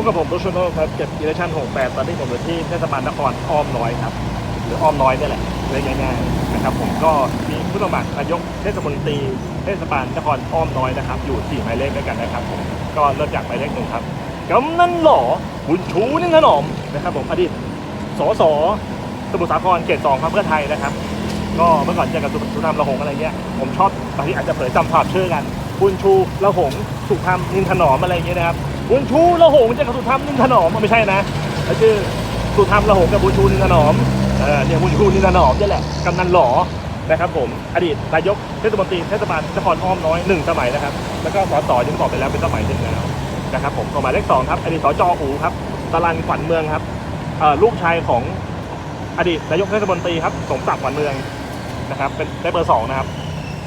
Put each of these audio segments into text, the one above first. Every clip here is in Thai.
พบกับผมรุชโนครับเก็บอิเลชั่น68 ตอนนี้ผมอยู่ที่เทศบาลนครอ้อมน้อยครับ หรืออ้อมน้อยนี่แหละเรียกง่ายๆนะครับผมก็มีผู้สมัครนายกเทศมนตรีเทศบาลนครอ้อมน้อยนะครับ อยู่สี่หมายเลขด้วยกันนะครับผมก็เริ่มจากหมายเลขหนึ่งครับกำนันหล่อบุญชูนิ่งถนอมนะครับผมอดีตสสสมุทรสาครเขตสองครับเพื่อไทยนะครับ ก็เมื่อก่อนเจอกับสุธรรมระหงอะไรเงี้ยผมชอบบางทีอาจจะเผยจำภาพชื่อกันบุญชูระหงสุธรรมนินถนอมอะไรเงี้ยนะครับ บุญชูระหงเจอกับสุธรรมนินถนอมมันไม่ใช่นะแล้วชื่อสุธรรมระหงกับบุญชูนินถนอมเออเนี่ยบุญชูนินถนอมนี่แหละกำนันหล่อนะครับผมอดีตนายกเทศมนตรีเทศบาลนครอ้อมน้อยหนึ่งสมัยนะครับ แล้วก็สอสยังบอกไปแล้วเป็นสมัยหนึ่งแล้วนะครับผมต่อหมายเลขสองครับอดีตสจอูครับตาลันขวัญเมืองครับเออลูกชายของอดีตนายกเทศมนตรีครับสมศักดิ์ขวัญเมืองนะครับเป็นได้เบอร์สองนะครับ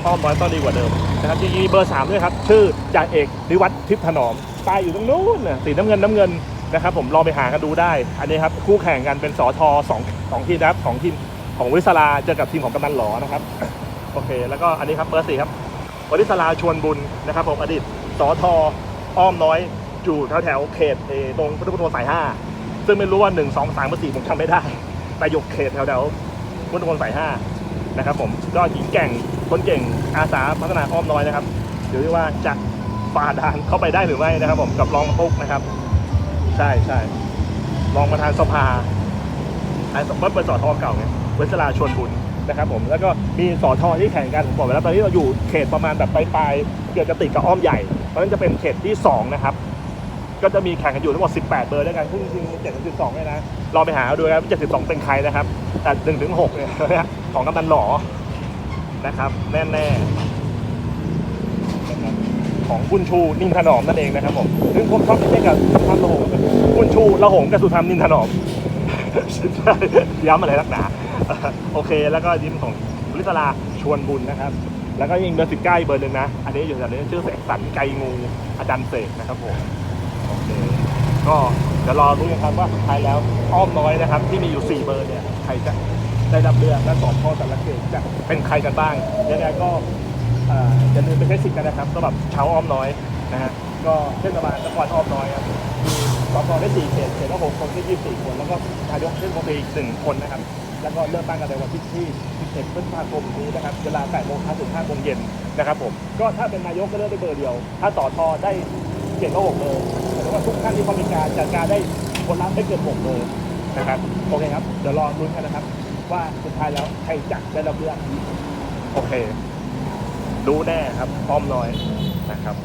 อ้อมน้อยต้องดีกว่าเดิมนะครับยังมีเบอร์สามด้วยครับ ชื่อจ่าเอกนิวัฒน์ทิพย์ถนอม ป้ายอยู่ตรงนู้นน่ะสีน้ำเงินน้ำเงินนะครับผมลองไปหากันดูได้ อันนี้ครับคู่แข่งกันเป็นสอทอสองสองทีมนะครับของทีมของวิศราเจอกับทีมของกำนันหลอนะครับโอเค แล้วก็อันนี้ครับเบอร์สี่ครับวริศราชวนบุญนะครับผมอดีตสอทออ้อมน้อยอยู่แถวแถวเขตเอตรงพุทธพุทธสายห้าซึ่งไม่รู้ว่าหนึ่งสองสามสี่ผมจำไม่ได้ แต่อยู่เขตแถวแถวพุทธพุทธสายห้านะครับผมก็หญิงแก่งคนเก่งอาสาพัฒนาอ้อมน้อยนะครับเดี๋ยวว่าจะ ฝ่าด่านเข้าไปได้หรือไม่นะครับ ผมกับรองปุ๊กนะครับ ใช่ใช่รองประธานสภาไอ้เมื่อเป็นสอทอเก่าไงเวชราชวนบุญนะครับผมแล้วก็มีสอทอที่แข่งกันผมบอกไปแล้วตอนนี้เราอยู่เขตประมาณแบบปลายๆเกือบจะติดกับอ้อมใหญ่เพราะฉะนั้นจะเป็นเขตที่สองนะครับ ก็จะมีแข่งกันอยู่ทั้งหมด 18 เบอร์ด้วยกันซึ่งจริงๆ72เนี่ยนะลองไปหาดูนะครับ 72 เป็นใครนะครับ แต่1ถึง6เนี่ยของกำนันหล่อนะครับ แน่ๆนะครับ ของคุณชูนิ่มถนอมนั่นเองนะครับผมซึ่งผมชอบเรียกกับสุธรรมระหงคุณชูระหงกับสุธรรมนินถนอมย้ำอะไรนักหนาโอเค แล้วก็ยิ้มของบริศราชวนบุญนะครับ แล้วก็ยังเบอร์สิบเก้าอีกเบอร์หนึ่งนะ อันนี้อยู่แถวนี้ชื่อเสกสรรไกงู อาจารย์เสกนะครับผมโอเคก็เดี๋ยวรอรู้กันครับว่าสุดท้ายแล้วอ้อมน้อยนะครับ ที่มีอยู่ 4 เบอร์เนี่ย ใครจะได้รับเลือกและสอบข้อแต่ละเกณฑ์จะเป็นใครกันบ้างยังไงก็ อ่ออย่าลืมไปใช้สิทธิ์กันนะครับสำหรับชาอ้อมน้อยนะฮะก็เทศบาลนครอ้อมน้อยครับมีสพได้4เขตเขตละ6คนที่24คนแล้วก็นายกเทศมนตรีอีกหนึ่งคนนะครับแล้วก็เริ่มตั้งกันในวันที่ที่11พฤษภาคมนี้นะครับเวลา8โมงเช้าถึง5โมงเย็นนะครับผมก็ถ้าเป็นนายกก็เลือกได้เบอร์เดียว ถ้าต่อทอได้เขตละ6เบอร์แต่ว่าทุกท่านที่เขามีการจัดการได้คนรับไม่เกิน6เบอร์นะครับโอเคครับเดี๋ยวรอลุ้นกันนะครับ ว่าสุดท้ายแล้วใครจะได้รับเลือกโอเค รู้แน่ครับอ้อมน้อยนะครับ